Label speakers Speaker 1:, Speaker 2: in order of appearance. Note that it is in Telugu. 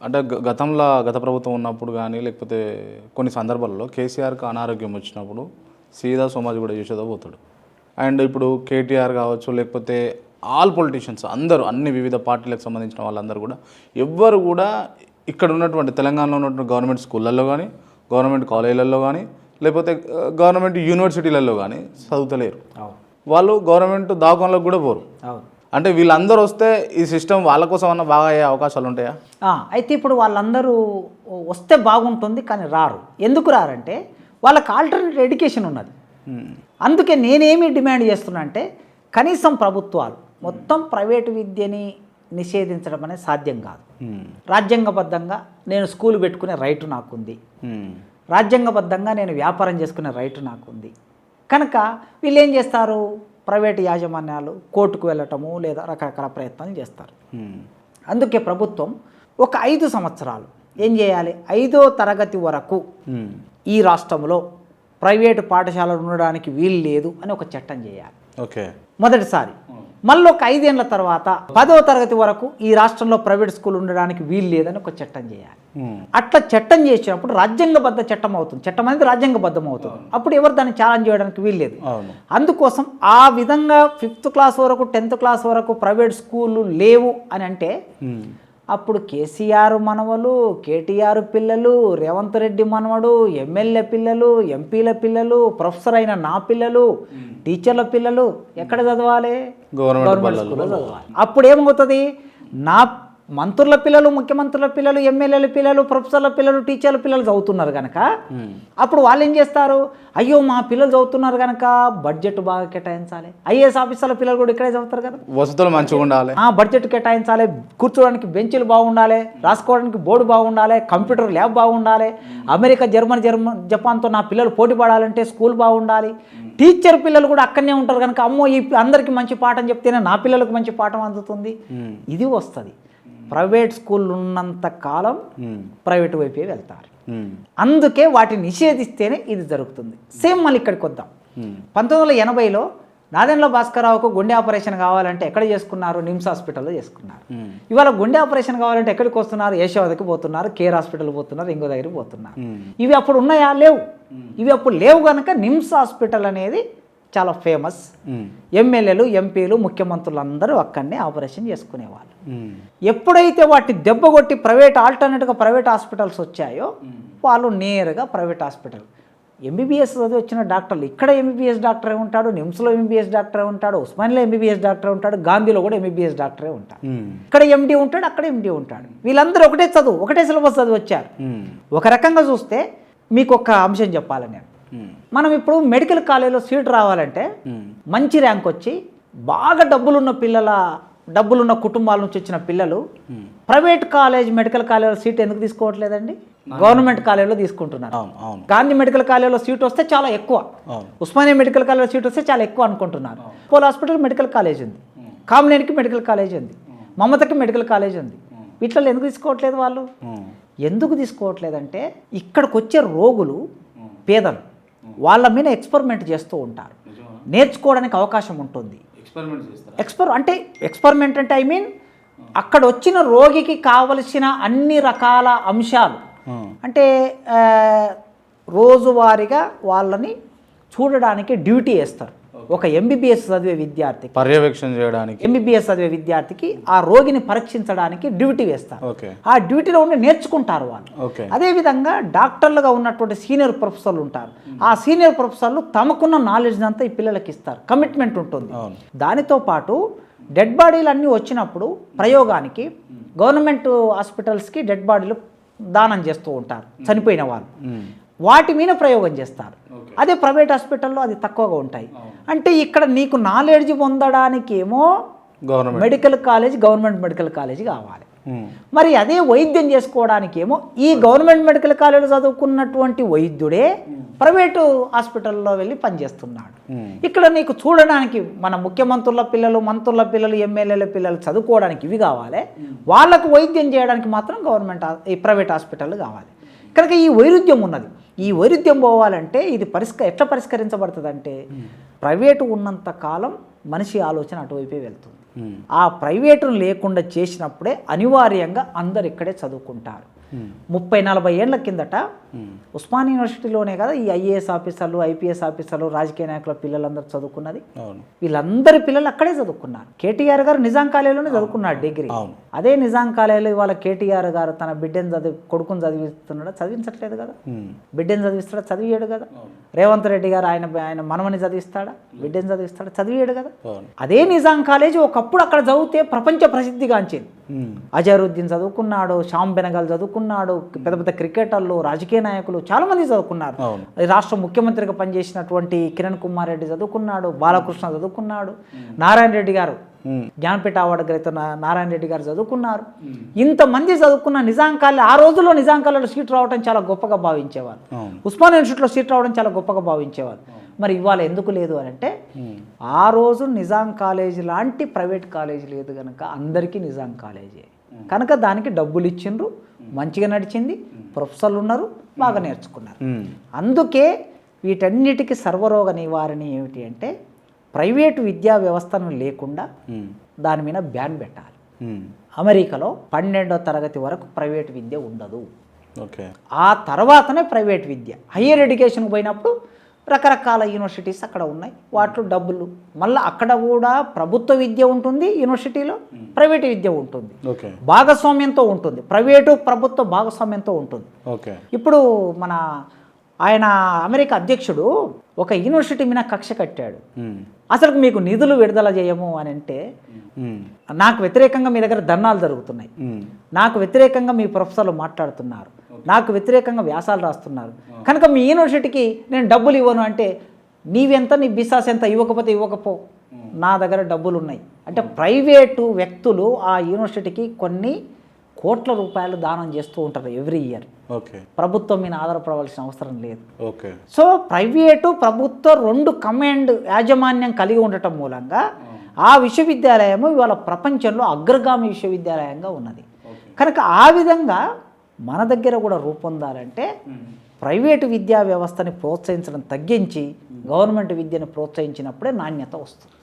Speaker 1: అంటే గ- గతంలో గత ప్రభుత్వం ఉన్నప్పుడు కానీ లేకపోతే కొన్ని సందర్భాల్లో కేసీఆర్కి అనారోగ్యం వచ్చినప్పుడు సీదా సోమాజి కూడా చేసేదో పోతాడు. అండ్ ఇప్పుడు కేటీఆర్ కావచ్చు లేకపోతే ఆల్ పొలిటీషియన్స్ అందరూ అన్ని వివిధ పార్టీలకు సంబంధించిన వాళ్ళందరూ కూడా ఎవ్వరు కూడా ఇక్కడ ఉన్నటువంటి తెలంగాణలో ఉన్నటువంటి గవర్నమెంట్ స్కూళ్ళల్లో కానీ గవర్నమెంట్ కాలేజీలలో కానీ లేకపోతే గవర్నమెంట్ యూనివర్సిటీలలో కానీ చదువుతలేరు. వాళ్ళు గవర్నమెంట్ దావకంలోకి కూడా పోరు. అంటే వీళ్ళందరూ వస్తే ఈ సిస్టమ్ వాళ్ళ కోసం అన్న బాగా అయ్యే అవకాశాలు ఉంటాయా?
Speaker 2: అయితే ఇప్పుడు వాళ్ళందరూ వస్తే బాగుంటుంది కానీ రారు. ఎందుకు రారంటే వాళ్ళకి ఆల్టర్నేట్ ఎడ్యుకేషన్ ఉన్నది. అందుకే నేనేమి డిమాండ్ చేస్తున్నా అంటే కనీసం ప్రభుత్వాలు మొత్తం ప్రైవేటు విద్యని నిషేధించడం అనేది సాధ్యం కాదు. రాజ్యాంగబద్ధంగా నేను స్కూల్ పెట్టుకునే రైటు నాకుంది. రాజ్యాంగబద్ధంగా నేను వ్యాపారం చేసుకునే రైటు నాకుంది. కనుక వీళ్ళు ఏం చేస్తారు? ప్రైవేటు యాజమాన్యాలు కోర్టుకు వెళ్ళటము లేదా రకరకాల ప్రయత్నాలు చేస్తారు. అందుకే ప్రభుత్వం ఒక ఐదు సంవత్సరాలు ఏం చేయాలి? ఐదో తరగతి వరకు ఈ రాష్ట్రంలో ప్రైవేటు పాఠశాలలు ఉండడానికి వీలు లేదు అని ఒక చట్టం చేయాలి.
Speaker 1: ఓకే.
Speaker 2: మొదటిసారి. మళ్ళీ ఒక ఐదేళ్ళ తర్వాత పదవ తరగతి వరకు ఈ రాష్ట్రంలో ప్రైవేట్ స్కూల్ ఉండడానికి వీలు లేదని ఒక చట్టం చేయాలి. అట్లా చట్టం చేసినప్పుడు రాజ్యాంగబద్ధ చట్టం అవుతుంది చట్టం అనేది రాజ్యాంగబద్ధం అవుతుంది అప్పుడు ఎవరు దాన్ని ఛాలెంజ్ చేయడానికి వీలు లేదు
Speaker 1: అవును.
Speaker 2: అందుకోసం ఆ విధంగా ఫిఫ్త్ క్లాస్ వరకు టెన్త్ క్లాస్ వరకు ప్రైవేట్ స్కూళ్ళు లేవు అని అంటే అప్పుడు కేసీఆర్ మనవలు కేటీఆర్ పిల్లలు రేవంత్ రెడ్డి మనవడు ఎమ్మెల్యే పిల్లలు ఎంపీల పిల్లలు ప్రొఫెసర్ అయిన నా పిల్లలు టీచర్ల పిల్లలు ఎక్కడ చదవాలి?
Speaker 1: గవర్నమెంట్
Speaker 2: స్కూల్లో చదవాలి. అప్పుడు ఏమవుతుంది? నా మంత్రుల పిల్లలు ముఖ్యమంత్రుల పిల్లలు ఎమ్మెల్యేల పిల్లలు ప్రొఫెసర్ల పిల్లలు టీచర్ల పిల్లలు చదువుతున్నారు కనుక అప్పుడు వాళ్ళు ఏం చేస్తారు? అయ్యో మా పిల్లలు చదువుతున్నారు కనుక బడ్జెట్ బాగా కేటాయించాలి. ఐఏఎస్ ఆఫీసర్ల పిల్లలు కూడా ఇక్కడే చదువుతారు కదా.
Speaker 1: వసతులు మంచిగా ఉండాలి.
Speaker 2: ఆ బడ్జెట్ కేటాయించాలి కూర్చోడానికి బెంచీలు బాగుండాలి రాసుకోవడానికి బోర్డు బాగుండాలి కంప్యూటర్ ల్యాబ్ బాగుండాలి అమెరికా జర్మనీ జర్మన్ జపాన్తో నా పిల్లలు పోటీ పడాలంటే స్కూల్ బాగుండాలి. టీచర్ పిల్లలు కూడా అక్కడనే ఉంటారు కనుక అమ్మో ఈ అందరికీ మంచి పాఠం చెప్తేనే నా పిల్లలకు మంచి పాఠం అందుతుంది. ఇది వస్తుంది. ప్రైవేట్ స్కూల్ ఉన్నంత కాలం ప్రైవేట్ వైపే వెళ్తారు. అందుకే వాటిని నిషేధిస్తేనే ఇది జరుగుతుంది. సేమ్ మళ్ళీ ఇక్కడికి వద్దాం. పంతొమ్మిది వందల ఎనభైలో నాదెండ్ల భాస్కరరావుకు గుండె ఆపరేషన్ కావాలంటే ఎక్కడ చేసుకున్నారు? నిమ్స్ హాస్పిటల్లో చేసుకున్నారు. ఇవాళ గుండె ఆపరేషన్ కావాలంటే ఎక్కడికి వస్తున్నారు? యశోదకి పోతున్నారు కేర్ హాస్పిటల్ పోతున్నారు ఇంకో దగ్గరికి పోతున్నారు. ఇవి అప్పుడు ఉన్నాయా? లేవు. ఇవి అప్పుడు లేవు కనుక నిమ్స్ హాస్పిటల్ అనేది చాలా ఫేమస్ ఎమ్మెల్యేలు ఎంపీలు ముఖ్యమంత్రులు అందరూ అక్కడనే ఆపరేషన్ చేసుకునేవాళ్ళు. ఎప్పుడైతే వాటి దెబ్బ కొట్టి ప్రైవేట్ ఆల్టర్నేట్గా ప్రైవేట్ హాస్పిటల్స్ వచ్చాయో వాళ్ళు నేరుగా ప్రైవేట్ హాస్పిటల్ ఎంబీబీఎస్ చదివి వచ్చిన డాక్టర్లు ఇక్కడ ఎంబీబీఎస్ డాక్టరే ఉంటాడు నిమ్స్లో ఎంబీబీఎస్ డాక్టరే ఉంటాడు ఉస్మానియాలో ఎంబీబీఎస్ డాక్టరే ఉంటాడు గాంధీలో కూడా ఎంబీబీఎస్ డాక్టరే ఉంటాడు. ఇక్కడ ఎండి ఉంటాడు అక్కడ ఎండి ఉంటాడు. వీళ్ళందరూ ఒకటే చదువు ఒకటే సిలబస్ చదివి వచ్చారు. ఒక రకంగా చూస్తే మీకు ఒక అంశం చెప్పాలి నేను. మనం ఇప్పుడు మెడికల్ కాలేజీలో సీట్ రావాలంటే మంచి ర్యాంక్ వచ్చి బాగా డబ్బులున్న పిల్లల డబ్బులున్న కుటుంబాల నుంచి వచ్చిన పిల్లలు ప్రైవేట్ కాలేజ్ మెడికల్ కాలేజీలో సీట్ ఎందుకు తీసుకోవట్లేదండి? గవర్నమెంట్ కాలేజీలో తీసుకుంటున్నారు. గాంధీ మెడికల్ కాలేజీలో సీట్ వస్తే చాలా ఎక్కువ. ఉస్మానియా మెడికల్ కాలేజీలో సీట్ వస్తే చాలా ఎక్కువ అనుకుంటున్నారు. పోల్ హాస్పిటల్ మెడికల్ కాలేజ్ ఉంది. కామినేనికి మెడికల్ కాలేజ్ ఉంది. మమతకి మెడికల్ కాలేజ్ ఉంది. వీటిలో ఎందుకు తీసుకోవట్లేదు వాళ్ళు? ఎందుకు తీసుకోవట్లేదంటే ఇక్కడికి వచ్చే రోగులు పేదలు. వాళ్ళ మీద ఎక్స్పెరిమెంట్ చేస్తూ ఉంటారు. నేర్చుకోవడానికి అవకాశం ఉంటుంది. ఎక్స్పర్ అంటే ఎక్స్పెరిమెంట్ అంటే ఐ మీన్ అక్కడ వచ్చిన రోగికి కావలసిన అన్ని రకాల అంశాలు. అంటే రోజువారీగా వాళ్ళని చూడడానికి డ్యూటీ వేస్తారు ఒక ఎంబీబీఎస్ చదివే విద్యార్థికి
Speaker 1: పర్యవేక్షణ చేయడానికి.
Speaker 2: ఎంబీబీఎస్ చదివే విద్యార్థికి ఆ రోగిని పరీక్షించడానికి డ్యూటీ వేస్తారు. ఆ డ్యూటీలో ఉండి నేర్చుకుంటారు వాళ్ళు. అదేవిధంగా డాక్టర్లుగా ఉన్నటువంటి సీనియర్ ప్రొఫెసర్లు ఉంటారు. ఆ సీనియర్ ప్రొఫెసర్లు తమకున్న నాలెడ్జ్ అంతా ఈ పిల్లలకి ఇస్తారు. కమిట్మెంట్ ఉంటుంది. దానితో పాటు డెడ్ బాడీలు అన్నీ వచ్చినప్పుడు ప్రయోగానికి గవర్నమెంట్ హాస్పిటల్స్కి డెడ్ బాడీలు దానం చేస్తూ ఉంటారు. చనిపోయిన వాళ్ళు. వాటి మీద ప్రయోగం చేస్తారు. అదే ప్రైవేట్ హాస్పిటల్లో అది తక్కువగా ఉంటాయి. అంటే ఇక్కడ నీకు నాలెడ్జ్ పొందడానికి ఏమో
Speaker 1: government.
Speaker 2: Medical college government medical college కావాలి. మరి అదే వైద్యం చేసుకోవడానికి ఏమో ఈ గవర్నమెంట్ మెడికల్ కాలేజ్ చదువుకున్నటువంటి వైద్యుడే ప్రైవేటు హాస్పిటల్లో వెళ్ళి పనిచేస్తున్నాడు. ఇక్కడ నీకు చూడడానికి మన ముఖ్యమంత్రుల పిల్లలు మంత్రుల పిల్లలు ఎమ్మెల్యేల పిల్లలు చదువుకోవడానికి ఇవి కావాలి. వాళ్ళకు వైద్యం చేయడానికి మాత్రం గవర్నమెంట్ ఈ ప్రైవేట్ హాస్పిటల్ కావాలి. కనుక ఈ వైరుధ్యం ఉన్నది. ఈ వైరుధ్యం పోవాలంటే ఇది పరిష్క ఎట్లా పరిష్కరించబడుతుంది అంటే ప్రైవేటు ఉన్నంత కాలం మనిషి ఆలోచన అటువైపే వెళ్తుంది. ఆ ప్రైవేటును లేకుండా చేసినప్పుడే అనివార్యంగా అందరు ఇక్కడే చదువుకుంటారు. ముప్పై నలభై ఏళ్ళ కిందట. ఉస్మాన్ యూనివర్సిటీలోనే కదా ఈ ఐఏఎస్ ఆఫీసర్లు ఐపీఎస్ ఆఫీసర్లు రాజకీయ నాయకుల పిల్లలందరూ చదువుకున్నది. వీళ్ళందరి పిల్లలు అక్కడే చదువుకున్నారు. కేటీఆర్ గారు నిజాం కాలేజీలోనే చదువుకున్నాడు డిగ్రీ. అదే నిజాం కాలేజీలో ఇవాళ కేటీఆర్ గారు తన బిడ్డను చదివి కొడుకుని చదివిస్తున్నాడా? చదివించట్లేదు కదా. బిడ్డను చదివిస్తాడా? చదివాడు కదా. రేవంత్ రెడ్డి గారు ఆయన ఆయన మనవని చదివిస్తాడా? బిడ్డను చదివిస్తాడా? చదివాడు కదా. అదే నిజాం కాలేజీ ఒకప్పుడు అక్కడ చదివితే ప్రపంచ ప్రసిద్ధిగాంచింది. అజరుద్దీన్ చదువుకున్నాడు శ్యామ్ బెనగల్ చదువుకున్నాడు పెద్ద పెద్ద క్రికెటర్లు రాజకీయ నాయకులు చాలా మంది చదువుకున్నారు రాష్ట్ర ముఖ్యమంత్రిగా పనిచేసినటువంటి కిరణ్ కుమార్ రెడ్డి చదువుకున్నాడు బాలకృష్ణ చదువుకున్నాడు నారాయణ రెడ్డి గారు. జ్ఞానపీఠ అవార్డు గ్రహీత నారాయణ రెడ్డి గారు చదువుకున్నారు. ఇంతమంది చదువుకున్న నిజాం ఆ రోజుల్లో నిజాం కాలేజీలో సీట్ రావడం చాలా గొప్పగా భావించేవారు. ఉస్మాన్ యూనివర్సిటీలో సీట్ రావడం చాలా గొప్పగా భావించేవారు. మరి ఇవాళ ఎందుకు లేదు అని అంటే. ఆ రోజు నిజాం కాలేజీ లాంటి ప్రైవేట్ కాలేజీ లేదు కనుక అందరికీ నిజాం కాలేజీ. కనుక దానికి డబ్బులు ఇచ్చిండ్రు మంచిగా నడిచింది ప్రొఫెసర్లు ఉన్నారు బాగా నేర్చుకున్నారు. అందుకే వీటన్నిటికీ సర్వరోగ నివారణ ఏమిటి అంటే ప్రైవేటు విద్యా వ్యవస్థను లేకుండా. దాని మీద బ్యాన్ పెట్టాలి. అమెరికాలో పన్నెండో తరగతి వరకు ప్రైవేట్ విద్య ఉండదు.
Speaker 1: ఓకే.
Speaker 2: ఆ తర్వాతనే ప్రైవేట్ విద్య. హయ్యర్ ఎడ్యుకేషన్కి పోయినప్పుడు రకరకాల యూనివర్సిటీస్ అక్కడ ఉన్నాయి. వాటిలో డబ్బులు మళ్ళీ అక్కడ కూడా ప్రభుత్వ విద్య ఉంటుంది యూనివర్సిటీలో ప్రైవేట్ విద్య ఉంటుంది.
Speaker 1: ఓకే.
Speaker 2: భాగస్వామ్యంతో ఉంటుంది. ప్రైవేటు ప్రభుత్వ భాగస్వామ్యంతో ఉంటుంది.
Speaker 1: ఓకే.
Speaker 2: ఇప్పుడు మన ఆయన అమెరికా అధ్యక్షుడు ఒక యూనివర్సిటీ మీద కక్ష కట్టాడు. అసలు మీకు నిధులు విడుదల చేయము అని అంటే. నాకు వ్యతిరేకంగా మీ దగ్గర ధర్నాలు జరుగుతున్నాయి. నాకు వ్యతిరేకంగా మీ ప్రొఫెసర్లు మాట్లాడుతున్నారు. నాకు వ్యతిరేకంగా వ్యాసాలు రాస్తున్నారు. కనుక మీ యూనివర్సిటీకి నేను డబ్బులు ఇవ్వను అంటే నీవెంత నీ బిసాస్ ఎంత ఇవ్వకపోతే ఇవ్వకపో. నా దగ్గర డబ్బులు ఉన్నాయి అంటే ప్రైవేటు వ్యక్తులు ఆ యూనివర్సిటీకి కొన్ని కోట్ల రూపాయలు దానం చేస్తూ ఉంటారు ఎవ్రీ ఇయర్.
Speaker 1: ఓకే.
Speaker 2: ప్రభుత్వం మీద ఆధారపడవలసిన అవసరం లేదు.
Speaker 1: ఓకే.
Speaker 2: సో ప్రైవేటు ప్రభుత్వ రెండు కమాండ్ యాజమాన్యం కలిగి ఉండటం మూలంగా ఆ. విశ్వవిద్యాలయము ఇవాళ ప్రపంచంలో అగ్రగామి విశ్వవిద్యాలయంగా ఉన్నది. కనుక ఆ విధంగా మన దగ్గర కూడా రూపొందాలంటే ప్రైవేటు విద్యా వ్యవస్థని ప్రోత్సహించడం తగ్గించి గవర్నమెంట్ విద్యను ప్రోత్సహించినప్పుడే నాణ్యత వస్తుంది.